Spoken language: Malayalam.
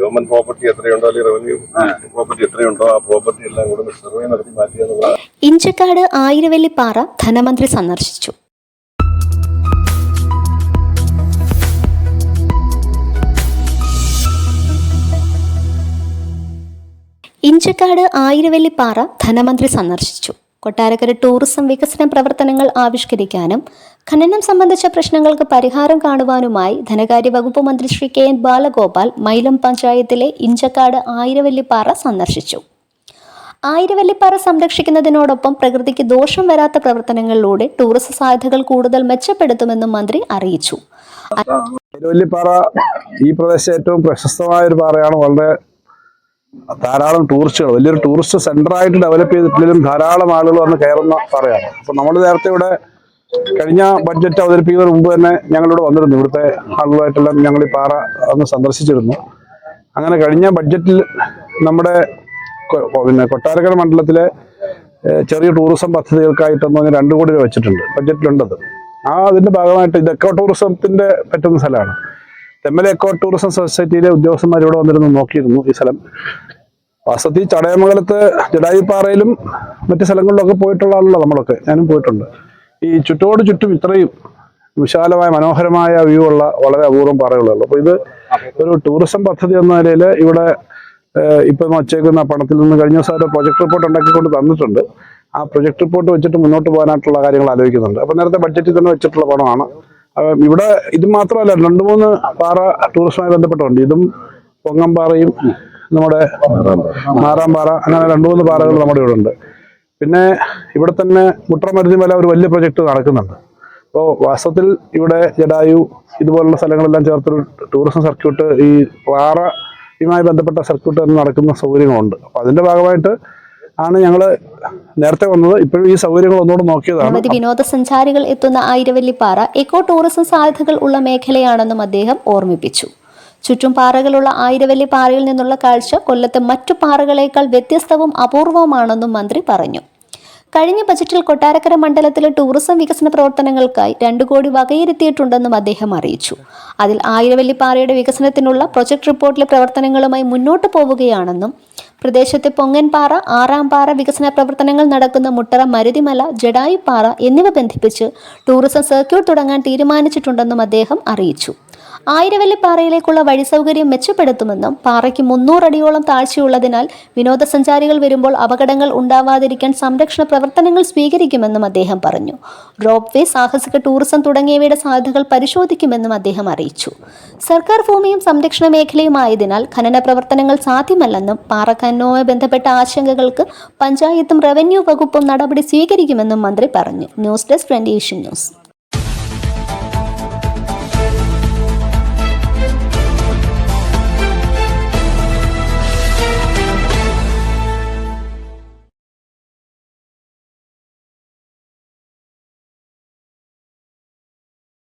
ഗവൺമെന്റ് പ്രോപ്പർട്ടി എത്രയുണ്ടോ അല്ലെങ്കിൽ റവന്യൂ പ്രോപ്പർട്ടി എത്രയുണ്ടോ ആ പ്രോപ്പർട്ടി എല്ലാം കൂടെ സർവേ നടത്തി മാറ്റുക എന്നുള്ളതാണ് ഇഞ്ചക്കാട് ആയിരവല്ലിപ്പാറ ധനമന്ത്രി സന്ദർശിച്ചു. ഇഞ്ചക്കാട് ആയിരവല്ലിപ്പാറ ധനമന്ത്രി സന്ദർശിച്ചു. കൊട്ടാരക്കര ടൂറിസം വികസന പ്രവർത്തനങ്ങൾ ആവിഷ്കരിക്കാനും ഖനനം സംബന്ധിച്ച പ്രശ്നങ്ങൾക്ക് പരിഹാരം കാണുവാനുമായി ധനകാര്യ വകുപ്പ് മന്ത്രി ശ്രീ കെ എൻ ബാലഗോപാൽ മൈലം പഞ്ചായത്തിലെ ഇഞ്ചക്കാട് ആയിരവല്ലിപ്പാറ സന്ദർശിച്ചു. ആയിരവല്ലിപ്പാറ സംരക്ഷിക്കുന്നതിനോടൊപ്പം പ്രകൃതിക്ക് ദോഷം വരാത്ത പ്രവർത്തനങ്ങളിലൂടെ ടൂറിസം സാധ്യതകൾ കൂടുതൽ മെച്ചപ്പെടുത്തുമെന്നും മന്ത്രി അറിയിച്ചു. ആയിരവല്ലിപ്പാറ ഈ പ്രദേശം ഏറ്റവും പ്രശസ്തമായ ഒരു പാറയാണ്. വളരെ ധാരാളം ടൂറിസ്റ്റുകൾ വലിയൊരു ടൂറിസ്റ്റ് സെന്റർ ആയിട്ട് ഡെവലപ്പ് ചെയ്തിട്ടില്ലെങ്കിലും ധാരാളം ആളുകൾ വന്ന് കയറുന്ന പറയാണ്. അപ്പൊ നമ്മൾ നേരത്തെ ഇവിടെ കഴിഞ്ഞ ബഡ്ജറ്റ് അവതരിപ്പിക്കുന്നതിന് മുമ്പ് തന്നെ ഞങ്ങളിവിടെ വന്നിരുന്നു. ഇവിടുത്തെ ആളുകളായിട്ടെല്ലാം ഞങ്ങൾ ഈ പാറ ഒന്ന് സന്ദർശിച്ചിരുന്നു. അങ്ങനെ കഴിഞ്ഞ ബഡ്ജറ്റിൽ നമ്മുടെ പിന്നെ കൊട്ടാരക്കര മണ്ഡലത്തിലെ ചെറിയ ടൂറിസം പദ്ധതികൾക്കായിട്ടെന്ന് പറഞ്ഞാൽ രണ്ട് കോടി രൂപ വെച്ചിട്ടുണ്ട് ബഡ്ജറ്റിലുണ്ടത് ആ അതിന്റെ ഭാഗമായിട്ട് ഇതൊക്കെ ടൂറിസത്തിന്റെ പറ്റുന്ന സ്ഥലമാണ്. തെമ്മല എക്കോ ടൂറിസം സൊസൈറ്റിയിലെ ഉദ്യോഗസ്ഥന്മാർ ഇവിടെ വന്നിരുന്നു നോക്കിയിരുന്നു ഈ സ്ഥലം. വാസ്തവത്തിൽ ചടയമംഗലത്ത് ജഡായുപ്പാറയിലും മറ്റു സ്ഥലങ്ങളിലൊക്കെ പോയിട്ടുള്ള ആളല്ലോ നമ്മളൊക്കെ. ഞാനും പോയിട്ടുണ്ട്. ഈ ചുറ്റോട് ചുറ്റും ഇത്രയും വിശാലമായ മനോഹരമായ വ്യൂ ഉള്ള വളരെ അപൂർവം പാറകളുള്ളൂ. അപ്പോൾ ഇത് ഒരു ടൂറിസം പദ്ധതി എന്ന നിലയിൽ ഇവിടെ ഇപ്പം വച്ചേക്കുന്ന പണത്തിൽ നിന്ന് കഴിഞ്ഞ ദിവസം ഒരു പ്രൊജക്ട് റിപ്പോർട്ട് ഉണ്ടാക്കിക്കൊണ്ട് തന്നിട്ടുണ്ട്. ആ പ്രൊജക്ട് റിപ്പോർട്ട് വെച്ചിട്ട് മുന്നോട്ട് പോകാനായിട്ടുള്ള കാര്യങ്ങൾ ആലോചിക്കുന്നുണ്ട്. അപ്പോൾ നേരത്തെ ബഡ്ജറ്റിൽ തന്നെ വെച്ചിട്ടുള്ള പണമാണ്. ഇവിടെ ഇത് മാത്രമല്ല രണ്ട് മൂന്ന് പാറ ടൂറിസവുമായി ബന്ധപ്പെട്ടുണ്ട്. ഇതും പൊങ്ങംപാറയും നമ്മുടെ മാറാമ്പാറ അങ്ങനെ രണ്ട് മൂന്ന് പാറകൾ നമ്മുടെ ഇവിടെ ഉണ്ട്. പിന്നെ ഇവിടെ തന്നെ മുട്രമരുതി മല ഒരു വലിയ പ്രൊജക്ട് നടക്കുന്നുണ്ട്. അപ്പോൾ വാസ്തവത്തിൽ ഇവിടെ ജഡായു ഇതുപോലുള്ള സ്ഥലങ്ങളെല്ലാം ചേർത്തൊരു ടൂറിസം സർക്യൂട്ട് ഈ പാറയുമായി ബന്ധപ്പെട്ട സർക്യൂട്ട് നടക്കുന്ന സൗകര്യങ്ങളുണ്ട്. അപ്പോൾ അതിന്റെ ഭാഗമായിട്ട് ആണ് ഞങ്ങൾ നേരത്തെ വന്നത്. ഇപ്പോഴും ഈ സൗകര്യങ്ങൾ ഒന്നുകൂടെ നോക്കിയതാണ്. വിനോദസഞ്ചാരികൾ എത്തുന്ന ആയിരവല്ലിപ്പാറ എക്കോ ടൂറിസം സാധ്യതകൾ ഉള്ള മേഖലയാണെന്നും അദ്ദേഹം ഓർമ്മിപ്പിച്ചു. ചുറ്റും പാറകളുള്ള ആയിരവല്ലി പാറയിൽ നിന്നുള്ള കാഴ്ച കൊല്ലത്തെ മറ്റു പാറകളേക്കാൾ വ്യത്യസ്തവും അപൂർവമാണെന്നും മന്ത്രി പറഞ്ഞു. കഴിഞ്ഞ ബജറ്റിൽ കൊട്ടാരക്കര മണ്ഡലത്തിലെ ടൂറിസം വികസന പ്രവർത്തനങ്ങൾക്കായി രണ്ടു കോടി വകയിരുത്തിയിട്ടുണ്ടെന്നും അദ്ദേഹം അറിയിച്ചു. അതിൽ ആയിരവല്ലിപ്പാറയുടെ വികസനത്തിനുള്ള പ്രൊജക്ട് റിപ്പോർട്ടിലെ പ്രവർത്തനങ്ങളുമായി മുന്നോട്ടു പോവുകയാണെന്നും പ്രദേശത്തെ പൊങ്ങൻപാറ ആറാംപാറ വികസന പ്രവർത്തനങ്ങൾ നടക്കുന്ന മുട്ടറ മരുതിമല ജഡായുപ്പാറ എന്നിവ ബന്ധിപ്പിച്ച് ടൂറിസം സർക്യൂട്ട് തുടങ്ങാൻ തീരുമാനിച്ചിട്ടുണ്ടെന്നും അദ്ദേഹം അറിയിച്ചു. ആയിരവല്ലിപ്പാറയിലേക്കുള്ള വഴി സൗകര്യം മെച്ചപ്പെടുത്തുമെന്നും പാറയ്ക്ക് മുന്നൂറടിയോളം താഴ്ചയുള്ളതിനാൽ വിനോദസഞ്ചാരികൾ വരുമ്പോൾ അപകടങ്ങൾ ഉണ്ടാവാതിരിക്കാൻ സംരക്ഷണ പ്രവർത്തനങ്ങൾ സ്വീകരിക്കുമെന്നും അദ്ദേഹം പറഞ്ഞു. റോപ്പ് വേ സാഹസിക ടൂറിസം തുടങ്ങിയവയുടെ സാധ്യതകൾ പരിശോധിക്കുമെന്നും അദ്ദേഹം അറിയിച്ചു. സർക്കാർ ഭൂമിയും സംരക്ഷണ മേഖലയുമായതിനാൽ ഖനന പ്രവർത്തനങ്ങൾ സാധ്യമല്ലെന്നും പാറ ബന്ധപ്പെട്ട ആശങ്കകൾക്ക് പഞ്ചായത്തും റവന്യൂ വകുപ്പും നടപടി സ്വീകരിക്കുമെന്നും മന്ത്രി പറഞ്ഞു. News desk twenty news.